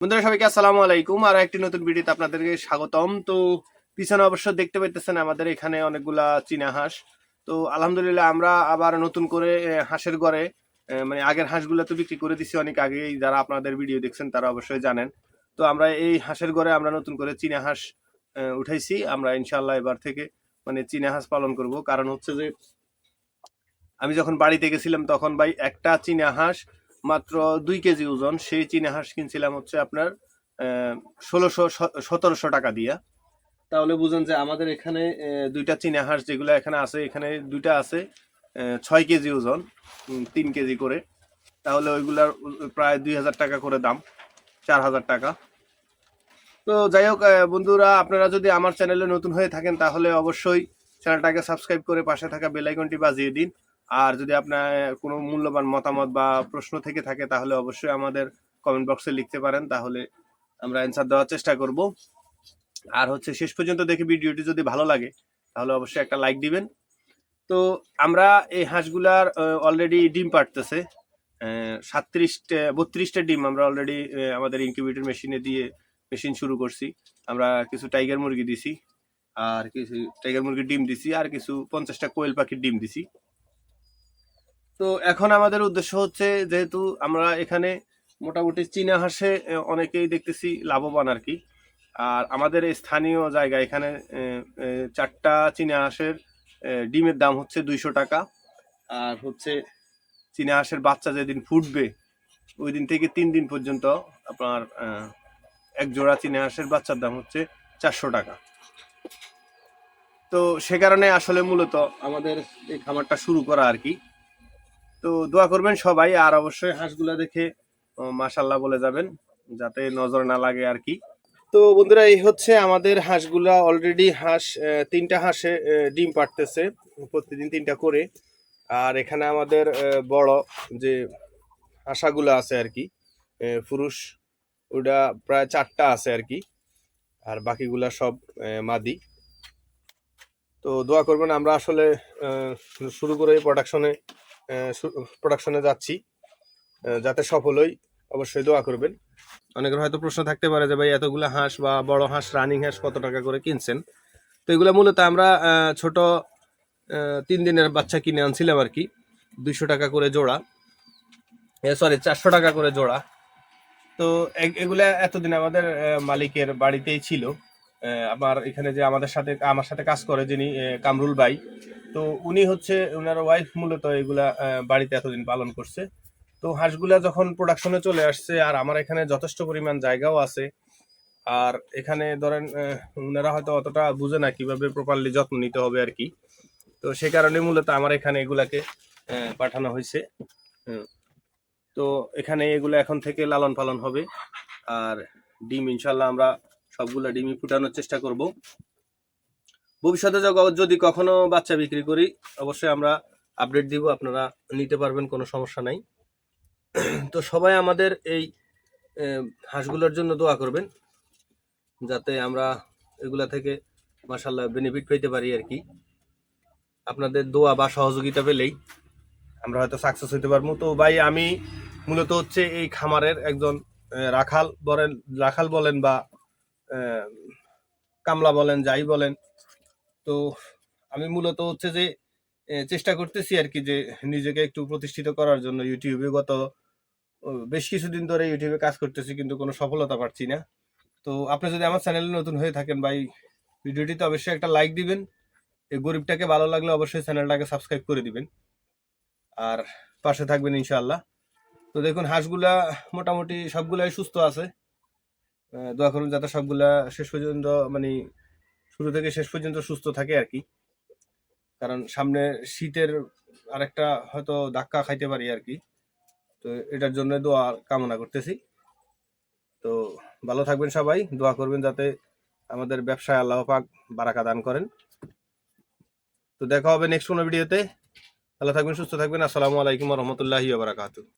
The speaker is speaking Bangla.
বন্ধুরা, সবাইকে আসসালামু আলাইকুম। আর একটি নতুন ভিডিওতে আপনাদেরকে স্বাগতম। তো পিছনে অবশ্য দেখতে পাইতেছেন আমাদের এখানে অনেকগুলা চীনা হাঁস। তো আলহামদুলিল্লাহ আমরা আবার নতুন করে হাঁসের ঘরে মানে আগের হাঁসগুলো তো বিক্রি করে দিছি অনেক আগেই। যারা আপনাদের ভিডিও দেখছেন তারা অবশ্যই জানেন। তো আমরা এই হাঁসের ঘরে আমরা নতুন করে চীনা হাঁস উঠাইছি। আমরা ইনশাল্লাহ এবার থেকে মানে চীনা হাঁস পালন করব। কারণ হচ্ছে যে, আমি যখন বাড়িতে গেছিলাম তখন ভাই একটা চীনা হাঁস মাত্র দুই কেজি ওজন। সেই চীনা হাঁস কিনছিলাম হচ্ছে আপনার ষোলোশো সতেরোশো টাকা দিয়া। তাহলে বুঝেন যে আমাদের এখানে দুইটা চীনা হাঁস যেগুলো এখানে আছে, এখানে দুইটা আছে ছয় কেজি ওজন তিন কেজি করে। তাহলে ওইগুলার প্রায় দুই হাজার টাকা করে দাম, চার হাজার টাকা। তো যাই হোক বন্ধুরা, আপনারা যদি আমার চ্যানেলে নতুন হয়ে থাকেন, তাহলে অবশ্যই চ্যানেলটাকে সাবস্ক্রাইব করে পাশে থাকা বেল আইকনটি বাজিয়ে দিন। আর যদি আপনার কোনো মূল্যবান মতামত বা প্রশ্ন থেকে থাকে, তাহলে অবশ্যই আমাদের কমেন্ট বক্সে লিখতে পারেন। তাহলে আমরা অ্যান্সার দেওয়ার চেষ্টা করব। আর হচ্ছে শেষ পর্যন্ত দেখে ভিডিওটি যদি ভালো লাগে, তাহলে অবশ্যই একটা লাইক দিবেন। তো আমরা এই হাঁসগুলার অলরেডি ডিম পাড়তেছে। সাতত্রিশটা, বত্রিশটা ডিম আমরা অলরেডি আমাদের ইনকিউবেটর মেশিনে দিয়ে মেশিন শুরু করছি। আমরা কিছু টাইগার মুরগি দিছি, আর কিছু টাইগার মুরগির ডিম দিছি, আর কিছু পঞ্চাশটা কোয়েল পাখির ডিম দিছি। তো এখন আমাদের উদ্দেশ্য হচ্ছে যেহেতু আমরা এখানে মোটামুটি চীনা হাঁসে অনেকেই দেখতেছি লাভবান আর কি। আর আমাদের স্থানীয় জায়গা এখানে চারটা চীনা হাঁসের ডিমের দাম হচ্ছে দুইশো টাকা। আর হচ্ছে চীনা হাঁসের বাচ্চা যেদিন ফুটবে, ওই দিন থেকে তিন দিন পর্যন্ত আপনার এক জোড়া চীনা হাঁসের বাচ্চার দাম হচ্ছে চারশো টাকা। তো সে কারণে আসলে মূলত আমাদের এই খামারটা শুরু করা আর কি। তো দোয়া করবেন সবাই, আর অবশ্যই হাঁসগুলা দেখে মাশাল্লাহ বলে যাবেন, যাতে নজর না লাগে আর কি। তো বন্ধুরা, এই হচ্ছে আমাদের হাঁসগুলা অলরেডি হাঁস তিনটা হাঁসে ডিম পাড়তেছে, প্রতিদিন তিনটা করে। আর এখানে আমাদের বড় যে হাঁসাগুলো আছে আর কি পুরুষ ওটা প্রায় চারটা আছে আর কি, আর বাকিগুলা সব মাদি। তো দোয়া করবেন, আমরা আসলে শুরু করে প্রোডাকশনে প্রোডাকশনে যাচ্ছি। যাতে সফল হই, অবশ্যই দোয়া করবেন। অনেকের হয়তো প্রশ্ন থাকতে পারে যে, ভাই, এতগুলো হাঁস বা বড় হাঁস রানিং হাঁস কত টাকা করে কিনছেন? তো এগুলো মূলত আমরা ছোট তিন দিনের বাচ্চা কিনে আনছিলাম আর কি। দুইশো টাকা করে জোড়া। সরি চারশো টাকা করে জোড়া। তো এগুলা এতদিন আমাদের মালিকের বাড়িতেই ছিল। আমার এখানে যে আমাদের সাথে, আমার সাথে কাজ করে যিনি কামরুল ভাই তো উনি হচ্ছে ওনার ওয়াইফ মূলত এগুলা বাড়িতে এতদিন পালন করছে। তো হাঁসগুলা যখন প্রোডাকশনে চলে আসছে, আর আমার এখানে যথেষ্ট পরিমাণ জায়গাও আছে, আর এখানে ধরেন ওনারা হয়তো অতটা বুঝে না কীভাবে প্রপারলি যত্ন নিতে হবে আর কি। তো সে কারণে মূলত আমার এখানে এগুলাকে পাঠানো হয়েছে। তো এখানে এগুলো এখন থেকে লালন পালন হবে। আর ডিম ইনশাল্লাহ আমরা সবগুলা ডিমই ফুটানোর চেষ্টা করব। ভবিষ্যতে যদি কখনো বাচ্চা বিক্রি করি, অবশ্যই আমরা আপডেট দিব, আপনারা নিতে পারবেন, কোনো সমস্যা নাই। তো সবাই আমাদের এই হাঁসগুলোর জন্য দোয়া করবেন, যাতে আমরা এগুলা থেকে মাসাল্লাহ বেনিফিট পেতে পারি আর কি। আপনাদের দোয়া বা সহযোগিতা পেলেই আমরা হয়তো সাকসেস হতে পারব। তো ভাই, আমি মূলত হচ্ছে এই খামারের একজন রাখাল বলেন রাখাল বলেন বা কামলা বলেন, যাই বলেন তো আমি মূলত হচ্ছে যে চেষ্টা করতেছি আর কি যে নিজেকে একটু প্রতিষ্ঠিত করার জন্য ইউটিউবে গত বেশ কিছুদিন ধরে ইউটিউবে কাজ করতেছি কিন্তু কোনো সফলতা পাচ্ছি না। তো আপনি যদি আমার চ্যানেলে নতুন হয়ে থাকেন ভাই, ভিডিওটিতে অবশ্যই একটা লাইক দিবেন। এই গরিবটাকে ভালো লাগলে অবশ্যই চ্যানেলটাকে সাবস্ক্রাইব করে দিবেন। আর পাশে থাকবেন ইনশাআল্লাহ। তো দেখুন, হাঁসগুলা মোটামুটি সবগুলাই সুস্থ আছে। দোয়া করুন যাতে সবগুলা শেষ পর্যন্ত মানে শুরু থেকে শেষ পর্যন্ত সুস্থ থাকে আর কি। কারণ সামনে শীতের আরেকটা হয়তো ধাক্কা খাইতে পারি আর কি। তো এটার জন্য দোয়া কামনা করতেছি। তো ভালো থাকবেন সবাই, দোয়া করবেন যাতে আমাদের ব্যবসায় আল্লাহ পাক বারাকা দান করেন। তো দেখা হবে নেক্সট কোনো ভিডিওতে ভালো থাকবেন, সুস্থ থাকবেন। আসসালামু আলাইকুম রহমতুল্লাহি বারাকাতু